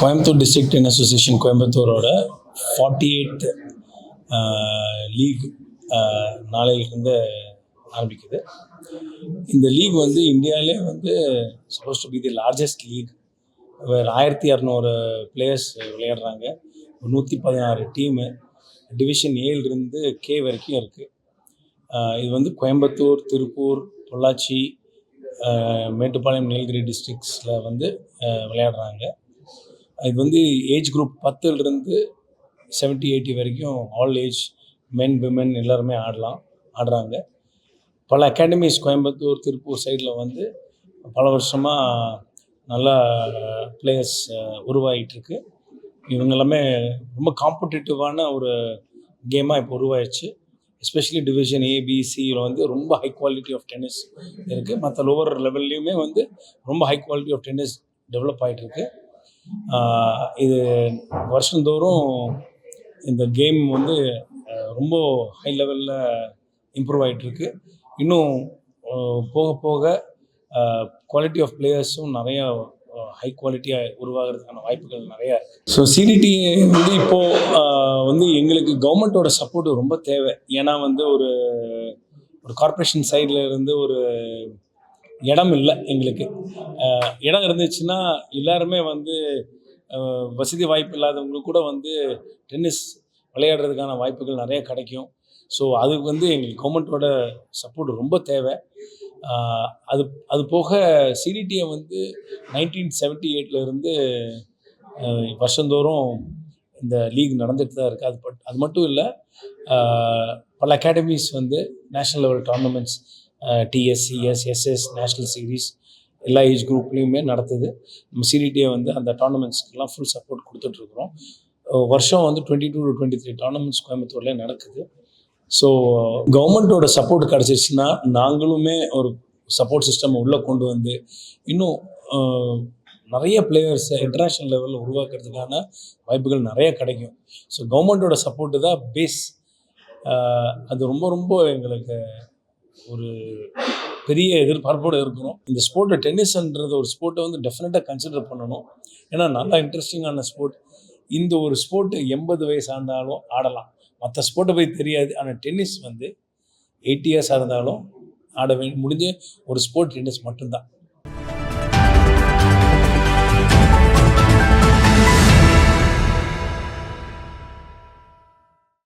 Coimbatore district tennis association கோயம்புத்தூரோட forty eight league நாளையிலிருந்து ஆரம்பிக்குது. இந்த லீக் வந்து இந்தியாவிலே வந்து suppose to be the largest league வேறு ஆயிரத்தி இரநூறு பிளேயர்ஸ் விளையாடுறாங்க. நூற்றி பதினாறு டீமு டிவிஷன் ஏழுலேருந்து கே வரைக்கும் இருக்குது இது வந்து கோயம்புத்தூர் திருப்பூர் பொள்ளாச்சி மேட்டுப்பாளையம் நீலகிரி டிஸ்ட்ரிக்ஸில் வந்து விளையாடுறாங்க. இது வந்து ஏஜ் குரூப் பத்துலேருந்து செவன்ட்டி எயிட்டி வரைக்கும் ஆல் ஏஜ் மென் விமென் எல்லாருமே ஆடலாம் ஆடுறாங்க. பல அகாடமிஸ் கோயம்புத்தூர் திருப்பூர் சைடில் வந்து பல வருஷமாக நல்லா பிளேயர்ஸ் உருவாகிட்டுருக்கு இவங்க எல்லாமே ரொம்ப காம்படிட்டிவான ஒரு கேமாக இப்போ உருவாயிடுச்சு எஸ்பெஷலி டிவிஷன் ஏபிசியில் வந்து ரொம்ப ஹை குவாலிட்டி ஆஃப் டென்னிஸ் இருக்குது மற்ற லோவர் லெவல்லையுமே வந்து ரொம்ப high quality of tennis develop ஆகிட்டு இருக்குது இது வருஷந்தோறும் இந்த கேம் வந்து ரொம்ப ஹை லெவலில் இம்ப்ரூவ் ஆகிட்டுருக்கு இன்னும் போக போக குவாலிட்டி ஆஃப் பிளேயர்ஸும் நிறையா ஹை குவாலிட்டியாக உருவாகிறதுக்கான வாய்ப்புகள் நிறையா இருக்குது ஸோ சிடிடி வந்து இப்போது வந்து எங்களுக்கு கவர்மெண்ட்டோட சப்போர்ட் ரொம்ப தேவை. ஏன்னா வந்து ஒரு ஒரு கார்ப்பரேஷன் சைடில் இருந்து ஒரு இடம் இல்லை எங்களுக்கு இடம் இருந்துச்சுன்னா எல்லாருமே வந்து வசதி வாய்ப்பு இல்லாதவங்களுக்கு கூட வந்து டென்னிஸ் விளையாடுறதுக்கான வாய்ப்புகள் நிறைய கிடைக்கும். ஸோ அதுக்கு வந்து எங்களுக்கு கவர்மெண்ட்டோட சப்போர்ட் ரொம்ப தேவை. அது அது போக சிடிடியை வந்து நைன்டீன் செவன்ட்டி இருந்து வருஷந்தோறும் இந்த லீக் நடந்துட்டு தான் இருக்குது அது பட் அது மட்டும் இல்லை பல அகாடமிஸ் வந்து national level tournaments TSCS SS national series எல்லா ஏஜ் குரூப்லேயுமே நடத்துது. நம்ம சிடிடியை வந்து அந்த டோர்னமெண்ட்ஸ்க்கெல்லாம் ஃபுல் சப்போர்ட் கொடுத்துட்ருக்குறோம். வருஷம் வந்து twenty two to twenty three tournaments கோயம்புத்தூர்லேயே நடக்குது. ஸோ கவர்மெண்ட்டோட சப்போர்ட் கிடச்சிச்சுன்னா நாங்களுமே ஒரு சப்போர்ட் சிஸ்டம் உள்ளே கொண்டு வந்து இன்னும் நிறைய பிளேயர்ஸை இன்டர்நேஷ்னல் லெவலில் உருவாக்குறதுக்கான வாய்ப்புகள் நிறைய கிடைக்கும். ஸோ கவர்மெண்ட்டோட சப்போர்ட்டு தான் பேஸ் அது ரொம்ப ரொம்ப எங்களுக்கு ஒரு பெரிய எதிர்பார்ப்போடு இருக்கிறோம் இந்த ஸ்போர்ட்டை டென்னிஸ்ன்றது ஒரு ஸ்போர்ட்டை வந்து டெஃபினட்டாக கன்சிடர் பண்ணணும். ஏன்னா நல்லா இன்ட்ரெஸ்டிங்கான ஸ்போர்ட் இந்த ஒரு ஸ்போர்ட்டு எண்பது வயசு ஆனாலும் ஆடலாம். மற்ற ஸ்போர்ட்டை போய் தெரியாது. ஆனால் டென்னிஸ் வந்து எயிட்டி இயர்ஸாக இருந்தாலும் ஆட வே முடிஞ்ச ஒரு ஸ்போர்ட் டென்னிஸ் மட்டும்தான்.